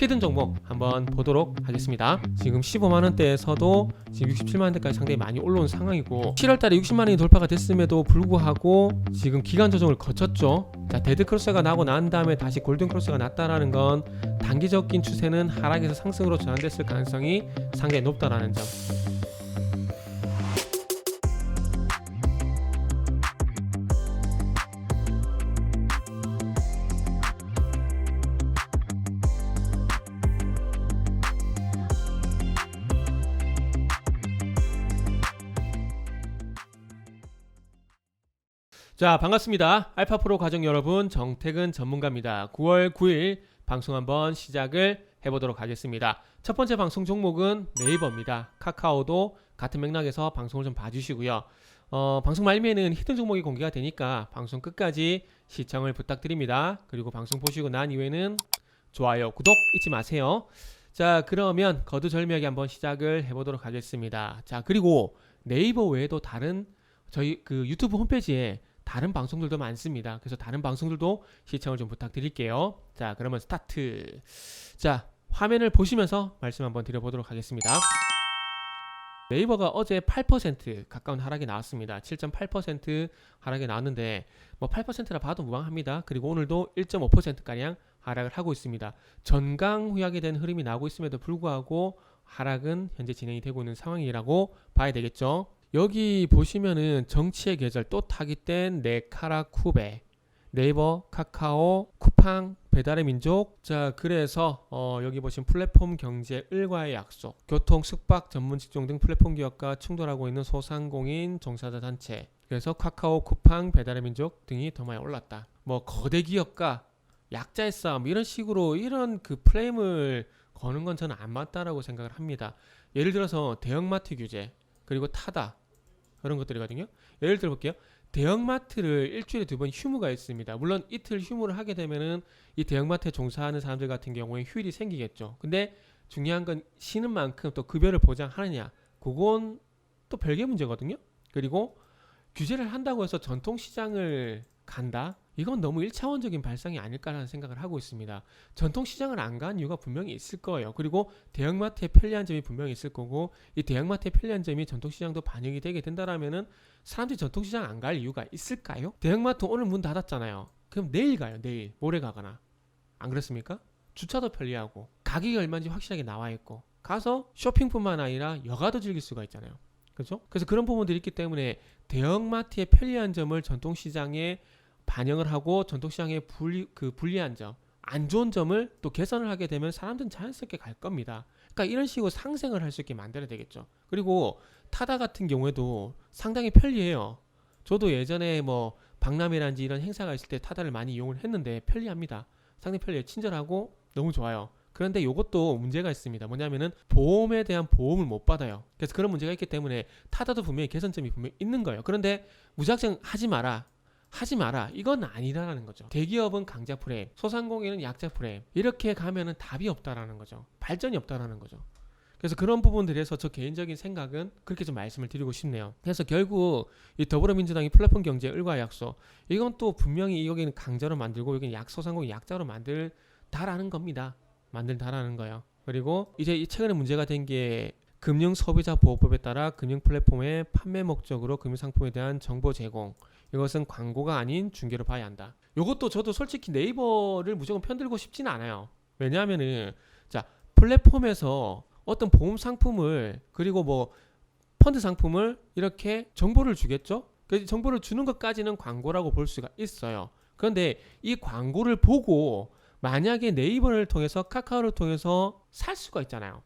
히든 종목 한번 보도록 하겠습니다. 지금 15만 원대에서도 지금 67만 원대까지 상당히 많이 올라온 상황이고 7월 달에 60만 원이 돌파가 됐음에도 불구하고 지금 기간 조정을 거쳤죠. 자, 데드 크로스가 나고 난 다음에 다시 골든 크로스가 났다라는 건 단기적인 추세는 하락에서 상승으로 전환됐을 가능성이 상당히 높다라는 점. 자, 반갑습니다. 알파프로 가족 여러분, 정택은 전문가입니다. 9월 9일 방송 한번 시작을 해보도록 하겠습니다. 첫 번째 방송 종목은 네이버입니다. 카카오도 같은 맥락에서 방송을 좀 봐주시고요. 어, 방송 말미에는 히든 종목이 공개가 되니까 방송 끝까지 시청을 부탁드립니다. 그리고 방송 보시고 난 이후에는 좋아요, 구독 잊지 마세요. 자, 그러면 거두절미하게 한번 시작을 해보도록 하겠습니다. 자, 그리고 네이버 외에도 다른 저희 그 유튜브 홈페이지에 다른 방송들도 많습니다. 그래서 다른 방송들도 시청을 좀 부탁드릴게요. 자, 그러면 스타트. 자, 화면을 보시면서 말씀 한번 드려보도록 하겠습니다. 네이버가 어제 8% 가까운 하락이 나왔습니다. 7.8% 하락이 나왔는데 뭐 8%라 봐도 무방합니다. 그리고 오늘도 1.5%가량 하락을 하고 있습니다. 전강 후약에 대한 흐름이 나오고 있음에도 불구하고 하락은 현재 진행이 되고 있는 상황이라고 봐야 되겠죠. 여기 보시면은 정치의 계절 또 타깃된 네카라 쿠베 네이버 카카오 쿠팡 배달의 민족. 자 그래서 어, 여기 보시면 플랫폼 경제 일과의 약속 교통 숙박 전문 직종 등 플랫폼 기업과 충돌하고 있는 소상공인 종사자 단체 그래서 카카오 쿠팡 배달의 민족 등이 더 많이 올랐다. 뭐 거대 기업과 약자의 싸움 이런 식으로 이런 그 프레임을 거는 건 저는 안 맞다라고 생각을 합니다. 예를 들어서 대형마트 규제 그리고 타다 그런 것들이거든요. 예를 들어 볼게요. 대형마트를 일주일에 두 번 휴무가 있습니다. 물론 이틀 휴무를 하게 되면은 이 대형마트에 종사하는 사람들 같은 경우에 휴일이 생기겠죠. 근데 중요한 건 쉬는 만큼 또 급여를 보장하느냐. 그건 또 별개 문제거든요. 그리고 규제를 한다고 해서 전통시장을 간다? 이건 너무 1차원적인 발상이 아닐까라는 생각을 하고 있습니다. 전통시장을 안 간 이유가 분명히 있을 거예요. 그리고 대형마트의 편리한 점이 분명히 있을 거고 이 대형마트의 편리한 점이 전통시장도 반영이 되게 된다라면은 사람들이 전통시장 안 갈 이유가 있을까요? 대형마트 오늘 문 닫았잖아요. 그럼 내일 가요. 내일 모레 가거나 안 그렇습니까? 주차도 편리하고 가격이 얼마인지 확실하게 나와 있고 가서 쇼핑뿐만 아니라 여가도 즐길 수가 있잖아요. 그렇죠? 그래서 그런 부분들이 있기 때문에 대형마트의 편리한 점을 전통시장에 반영을 하고 전통시장의 불리, 그 불리한 점, 안 좋은 점을 또 개선을 하게 되면 사람들은 자연스럽게 갈 겁니다. 그러니까 이런 식으로 상생을 할 수 있게 만들어야 되겠죠. 그리고 타다 같은 경우에도 상당히 편리해요. 저도 예전에 뭐 박람회란지 이런 행사가 있을 때 타다를 많이 이용을 했는데 편리합니다. 상당히 편리해요. 친절하고 너무 좋아요. 그런데 이것도 문제가 있습니다. 뭐냐면은 보험에 대한 보험을 못 받아요. 그래서 그런 문제가 있기 때문에 타다도 분명히 개선점이 분명히 있는 거예요. 그런데 무작정 하지 마라. 하지 마라. 이건 아니라는 거죠. 대기업은 강자 프레임, 소상공인은 약자 프레임. 이렇게 가면은 답이 없다라는 거죠. 발전이 없다라는 거죠. 그래서 그런 부분들에서 저 개인적인 생각은 그렇게 좀 말씀을 드리고 싶네요. 그래서 결국 이 더불어민주당이 플랫폼 경제 일과 약속 이건 또 분명히 여기는 강자로 만들고 여기는 약소 상공인 약자로 만들다라는 겁니다. 만들다라는 거예요. 그리고 이제 이 최근에 문제가 된 게 금융 소비자 보호법에 따라 금융 플랫폼의 판매 목적으로 금융 상품에 대한 정보 제공 이것은 광고가 아닌 중개로 봐야 한다. 이것도 저도 솔직히 네이버를 무조건 편들고 싶지는 않아요. 왜냐하면은 자 플랫폼에서 어떤 보험 상품을 그리고 뭐 펀드 상품을 이렇게 정보를 주겠죠. 그 정보를 주는 것까지는 광고라고 볼 수가 있어요. 그런데 이 광고를 보고 만약에 네이버를 통해서 카카오를 통해서 살 수가 있잖아요.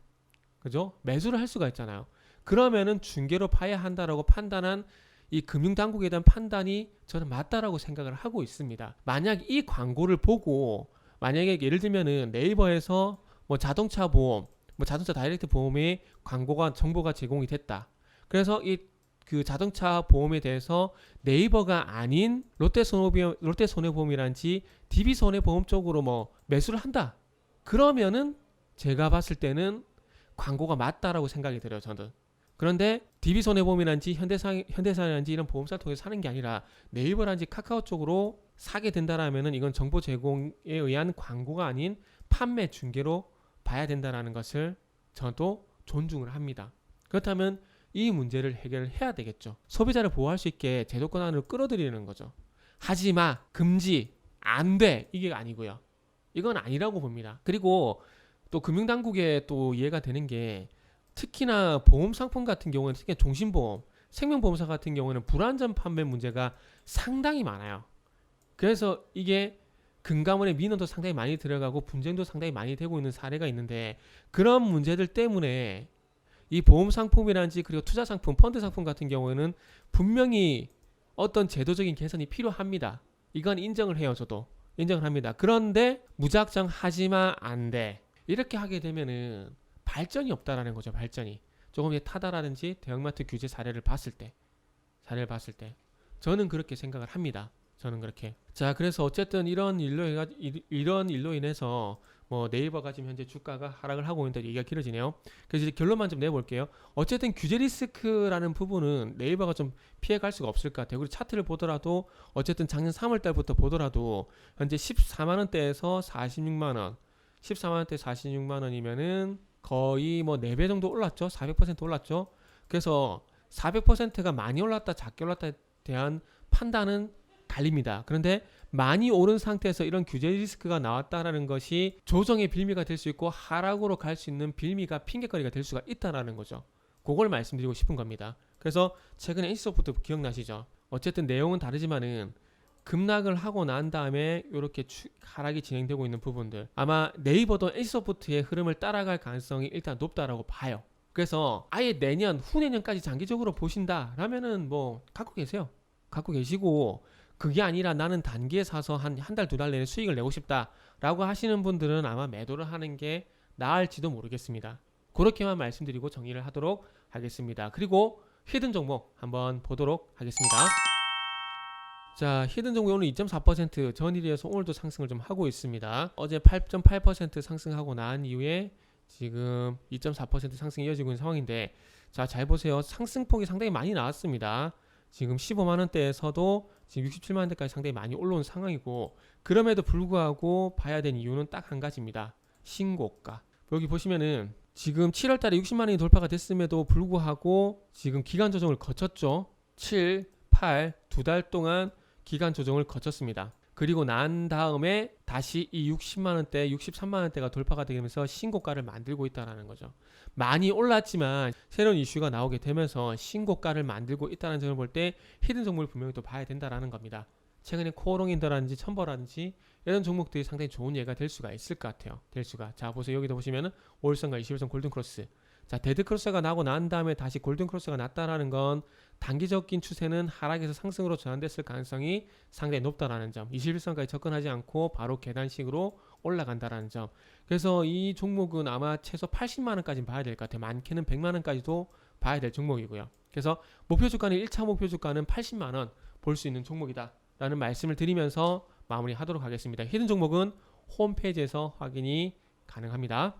그죠? 매수를 할 수가 있잖아요. 그러면은 중개로 파야 한다라고 판단한 이 금융당국에 대한 판단이 저는 맞다라고 생각을 하고 있습니다. 만약 이 광고를 보고 만약에 예를 들면은 네이버에서 뭐 자동차 보험, 뭐 자동차 다이렉트 보험에 광고가 정보가 제공이 됐다. 그래서 이 그 자동차 보험에 대해서 네이버가 아닌 롯데 손해보험 롯데 손해보험이란지 DB 손해보험 쪽으로 뭐 매수를 한다. 그러면은 제가 봤을 때는 광고가 맞다라고 생각이 들어요. 저는. 그런데 DB 손해보험이란지 현대상 현대사란지 이런 보험사를 통해서 사는 게 아니라 네이버란지 카카오 쪽으로 사게 된다라면은 이건 정보 제공에 의한 광고가 아닌 판매 중개로 봐야 된다는 것을 저도 존중을 합니다. 그렇다면 이 문제를 해결을 해야 되겠죠. 소비자를 보호할 수 있게 제도권 안으로 끌어들이는 거죠. 하지 마, 금지, 안 돼. 이게 아니고요. 이건 아니라고 봅니다. 그리고 또 금융당국에 또 이해가 되는 게 특히나 보험 상품 같은 경우는 특히 종신보험, 생명보험사 같은 경우는 불안전 판매 문제가 상당히 많아요. 그래서 이게 금감원의 민원도 상당히 많이 들어가고 분쟁도 상당히 많이 되고 있는 사례가 있는데 그런 문제들 때문에 이 보험 상품이라든지 그리고 투자 상품, 펀드 상품 같은 경우에는 분명히 어떤 제도적인 개선이 필요합니다. 이건 인정을 해요, 저도. 인정을 합니다. 그런데 무작정 하지마 안 돼. 이렇게 하게 되면은 발전이 없다라는 거죠, 발전이. 조금 더 타다라든지 대형마트 규제 사례를 봤을 때, 사례를 봤을 때. 저는 그렇게 생각을 합니다. 저는 그렇게. 자, 그래서 어쨌든 이런 일로 해가 이- 이런 일로 인해서 뭐 네이버가 지금 현재 주가가 하락을 하고 있는데 얘기가 길어지네요. 그래서 이제 결론만 좀 내볼게요. 어쨌든 규제 리스크라는 부분은 네이버가 좀 피해갈 수가 없을 것 같아요. 그리고 차트를 보더라도 어쨌든 작년 3월 달부터 보더라도 현재 14만 원대에서 46만 원, 14만 원대 46만 원이면은 거의 뭐 4배 정도 올랐죠. 400% 올랐죠. 그래서 400%가 많이 올랐다, 작게 올랐다에 대한 판단은 갈립니다. 그런데 많이 오른 상태에서 이런 규제 리스크가 나왔다라는 것이 조정의 빌미가 될 수 있고 하락으로 갈 수 있는 빌미가 핑계거리가 될 수가 있다라는 거죠. 그걸 말씀드리고 싶은 겁니다. 그래서 최근에 인소프트 기억나시죠? 어쨌든 내용은 다르지만은 급락을 하고 난 다음에 이렇게 하락이 진행되고 있는 부분들 아마 네이버도 인소프트의 흐름을 따라갈 가능성이 일단 높다라고 봐요. 그래서 아예 내년 후내년까지 장기적으로 보신다라면은 뭐 갖고 계세요. 갖고 계시고 그게 아니라 나는 단기에 사서 한 한 달 두달 내에 수익을 내고 싶다라고 하시는 분들은 아마 매도를 하는 게 나을지도 모르겠습니다. 그렇게만 말씀드리고 정리를 하도록 하겠습니다. 그리고 히든 종목 한번 보도록 하겠습니다. 자, 히든 오늘 2.4% 전일에서 오늘도 상승을 좀 하고 있습니다. 어제 8.8% 상승하고 난 이후에 지금 2.4% 상승이 이어지고 있는 상황인데 자, 잘 보세요. 상승폭이 상당히 많이 나왔습니다. 지금 15만 원대에서도 지금 67만 원대까지 상당히 많이 올라온 상황이고 그럼에도 불구하고 봐야 되는 이유는 딱 한 가지입니다. 신고가. 여기 보시면은 지금 7월 달에 60만 원이 돌파가 됐음에도 불구하고 지금 기간 조정을 거쳤죠. 7, 8 두 달 동안 기간 조정을 거쳤습니다. 그리고 난 다음에 다시 이 60만 원대, 63만 원대가 돌파가 되면서 신고가를 만들고 있다라는 거죠. 많이 올랐지만 새로운 이슈가 나오게 되면서 신고가를 만들고 있다는 점을 볼 때 히든 종목을 분명히 또 봐야 된다라는 겁니다. 최근에 코어롱인더라든지 첨버라든지 이런 종목들이 상당히 좋은 예가 될 수가 있을 것 같아요. 될 수가. 자 보세요 여기도 보시면은 5일선과 21선 골든크로스. 자 데드 크로스가 나고 난 다음에 다시 골든 크로스가 났다라는 건 단기적인 추세는 하락에서 상승으로 전환됐을 가능성이 상당히 높다라는 점. 21선까지 접근하지 않고 바로 계단식으로 올라간다라는 점. 그래서 이 종목은 아마 최소 80만 원까지 봐야 될 것 같아요. 많게는 100만 원까지도 봐야 될 종목이고요. 그래서 목표 주가는 1차 목표 주가는 80만 원 볼 수 있는 종목이다라는 말씀을 드리면서 마무리하도록 하겠습니다. 히든 종목은 홈페이지에서 확인이 가능합니다.